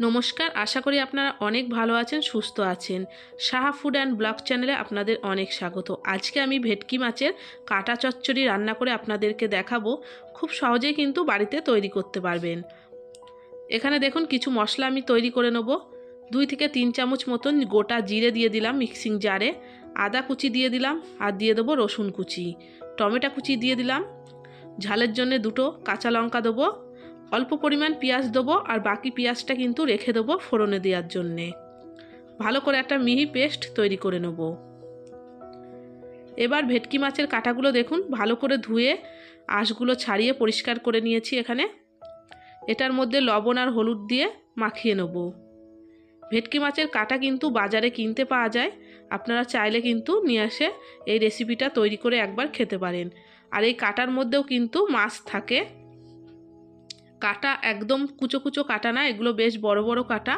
নমস্কার, আশা করি আপনারা অনেক ভালো আছেন, সুস্থ আছেন। সাহা ফুড অ্যান্ড ব্লগ চ্যানেলে আপনাদের অনেক স্বাগত। আজকে আমি ভেটকি মাছের কাটা চচ্চড়ি রান্না করে আপনাদেরকে দেখাবো। খুব সহজেই কিন্তু বাড়িতে তৈরি করতে পারবেন। এখানে দেখুন, কিছু মশলা আমি তৈরি করে নেব। দুই থেকে তিন চামচ মতন গোটা জিরে দিয়ে দিলাম মিক্সিং জারে। আদা কুচি দিয়ে দিলাম আর দিয়ে দেবো রসুন কুচি। টমেটো কুচি দিয়ে দিলাম। ঝালের জন্য দুটো কাঁচা লঙ্কা দেবো। অল্প পরিমাণ পেঁয়াজ দেবো আর বাকি পেঁয়াজটা কিন্তু রেখে দেবো ফোড়নে দেওয়ার জন্যে। ভালো করে একটা মিহি পেস্ট তৈরি করে নেব। এবার ভেটকি মাছের কাঁটাগুলো দেখুন, ভালো করে ধুয়ে আঁশগুলো ছাড়িয়ে পরিষ্কার করে নিয়েছি এখানে। এটার মধ্যে লবণ আর হলুদ দিয়ে মাখিয়ে নেব। ভেটকি মাছের কাঁটা কিন্তু বাজারে কিনতে পাওয়া যায়। আপনারা চাইলে কিন্তু নিয়ে আসে এই রেসিপিটা তৈরি করে একবার খেতে পারেন। আর এই কাটার মধ্যেও কিন্তু মাছ থাকে। কাটা একদম কুচো কুচো কাটা না, এগুলো বেশ বড় বড় কাটা।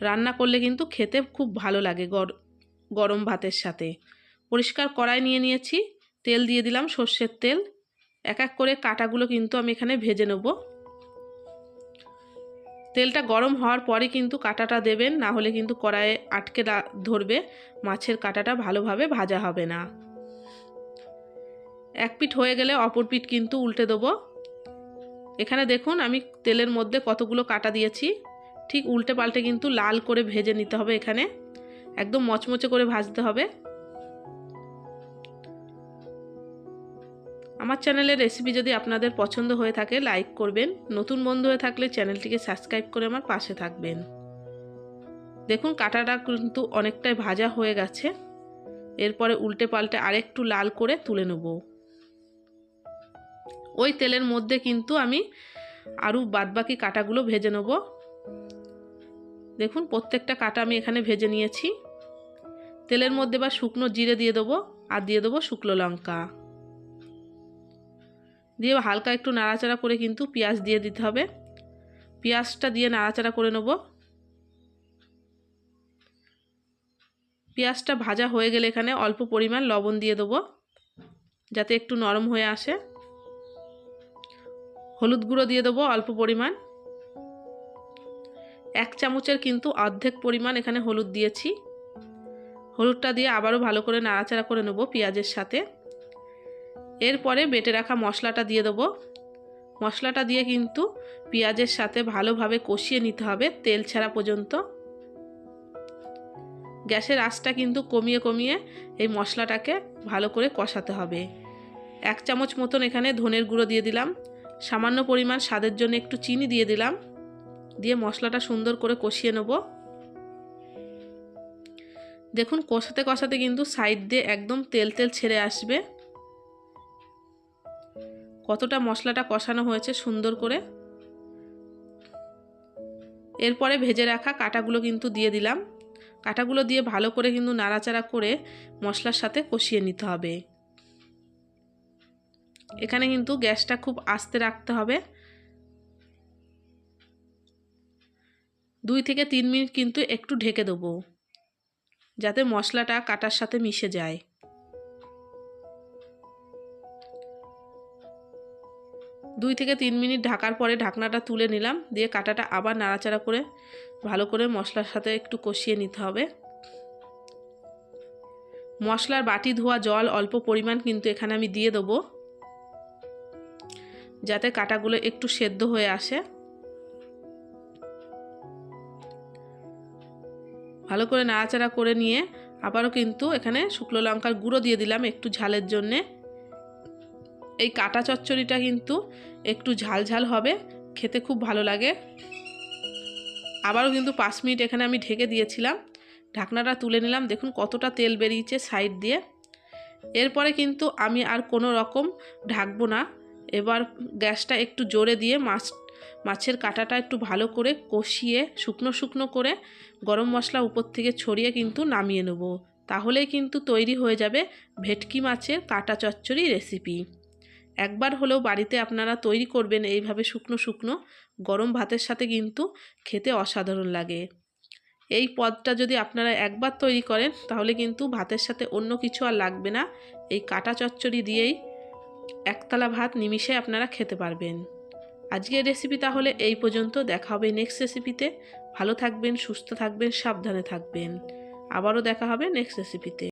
রান্না করলে কিন্তু খেতে খুব ভালো লাগে গরম ভাতের সাথে। পরিষ্কার কড়াই নিয়ে নিয়েছি, তেল দিয়ে দিলাম সর্ষের তেল। এক এক করে কাটাগুলো কিন্তু আমি এখানে ভেজে নেব। তেলটা গরম হওয়ার পরে কিন্তু কাটাটা দেবেন, না হলে কিন্তু কড়াইয়ে আটকে ধরবে, মাছের কাটাটা ভালোভাবে ভাজা হবে না। এক পিঠ হয়ে গেলে অপর পিঠ কিন্তু উল্টে দেবো। এখানে দেখুন, আমি তেলের মধ্যে কতগুলো কাটা দিয়েছি। ঠিক উল্টে পাল্টে কিন্তু লাল করে ভেজে নিতে হবে এখানে। একদম মচমচে করে ভাজতে হবে। আমার চ্যানেলের রেসিপি যদি আপনাদের পছন্দ হয়ে থাকে, লাইক করবেন। নতুন বন্ধু হয়ে থাকলে চ্যানেলটিকে সাবস্ক্রাইব করে আমার পাশে থাকবেন। দেখুন, কাটাটা কিন্তু অনেকটাই ভাজা হয়ে গেছে। এরপরে উল্টে পাল্টে আরেকটু লাল করে তুলে নেব। ওই তেলের মধ্যে কিন্তু আমি আরও বাদবাকি কাটাগুলো ভেজে নেব। দেখুন, প্রত্যেকটা কাটা আমি এখানে ভেজে নিয়েছি। তেলের মধ্যে বা শুকনো জিরে দিয়ে দেবো আর দিয়ে দেবো শুকনো লঙ্কা। দিয়ে হালকা একটু নাড়াচাড়া করে কিন্তু পেঁয়াজ দিয়ে দিতে হবে। পেঁয়াজটা দিয়ে নাড়াচাড়া করে নেব। পেঁয়াজটা ভাজা হয়ে গেলে এখানে অল্প পরিমাণ লবণ দিয়ে দেবো, যাতে একটু নরম হয়ে আসে। হলুদ গুঁড়ো দিয়ে দেবো অল্প পরিমাণ। এক চামচের কিন্তু অর্ধেক পরিমাণ এখানে হলুদ দিয়েছি। হলুদটা দিয়ে আবারও ভালো করে নাড়াচাড়া করে নেব পেঁয়াজের সাথে। এরপরে বেটে রাখা মশলাটা দিয়ে দেবো। মশলাটা দিয়ে কিন্তু পেঁয়াজের সাথে ভালোভাবে কষিয়ে নিতে হবে তেল ছাড়া পর্যন্ত। গ্যাসের আঁচটা কিন্তু কমিয়ে কমিয়ে এই মশলাটাকে ভালো করে কষাতে হবে। এক চামচ মতন এখানে ধনের গুঁড়ো দিয়ে দিলাম। সামান্য পরিমাণ স্বাদের জন্য একটু চিনি দিয়ে দিলাম। দিয়ে মশলাটা সুন্দর করে কষিয়ে নেব। দেখুন, কষাতে কষাতে কিন্তু সাইড দিয়ে একদম তেল তেল ছেড়ে আসবে। কতটা মশলাটা কষানো হয়েছে সুন্দর করে। এরপরে ভেজে রাখা কাটাগুলো কিন্তু দিয়ে দিলাম। কাটাগুলো দিয়ে ভালো করে কিন্তু নাড়াচাড়া করে মশলার সাথে কষিয়ে নিতে হবে। এখানে কিন্তু গ্যাসটা খুব আস্তে রাখতে হবে। দুই থেকে তিন মিনিট কিন্তু একটু ঢেকে দেবো, যাতে মশলাটা কাটার সাথে মিশে যায়। দুই থেকে তিন মিনিট ঢাকার পরে ঢাকনাটা তুলে নিলাম, দিয়ে কাটাটা আবার নাড়াচাড়া করে ভালো করে মশলার সাথে একটু কষিয়ে নিতে হবে। মশলার বাটি ধোয়া জল অল্প পরিমাণ কিন্তু এখানে আমি দিয়ে দেবো। যাতে কাটাগুলো একটু সেদ্ধ হয়ে আসে। ভালো করে নাড়াচাড়া করে নিয়ে আবারও কিন্তু এখানে শুকনো লঙ্কার গুঁড়ো দিয়ে দিলাম একটু ঝালের জন্যে। এই কাটা চচ্চড়িটা কিন্তু একটু ঝাল ঝাল হবে, খেতে খুব ভালো লাগে। আবারও কিন্তু পাঁচ মিনিট এখানে আমি ঢেকে দিয়েছিলাম। ঢাকনাটা তুলে নিলাম, দেখুন কতটা তেল বেরিয়েছে সাইড দিয়ে। এরপরে কিন্তু আমি আর কোনো রকম ঢাকবো না। এবার গ্যাসটা একটু জোরে দিয়ে মাছ, মাছের কাঁটাটা একটু ভালো করে কষিয়ে শুকনো শুকনো করে গরম মশলা উপর থেকে ছড়িয়ে কিন্তু নামিয়ে নেব। তাহলেই কিন্তু তৈরি হয়ে যাবে ভেটকি মাছের কাটা চচ্চড়ি রেসিপি একবার হলেও বাড়িতে আপনারা তৈরি করবেন এইভাবে শুকনো শুকনো গরম ভাতের সাথে কিন্তু খেতে অসাধারণ লাগে। এই পদটা যদি আপনারা একবার তৈরি করেন তাহলে কিন্তু ভাতের সাথে অন্য কিছু আর লাগবে না। এই কাটা চচ্চড়ি দিয়েই একতলা ভাত নিমিশে আপনারা খেতে পারবেন। আজকের রেসিপি তাহলে এই পর্যন্ত। দেখা হবে নেক্সট রেসিপিতে ভালো থাকবেন, সুস্থ থাকবেন, সাবধানে থাকবেন। আবারও দেখা হবে নেক্সট রেসিপিতে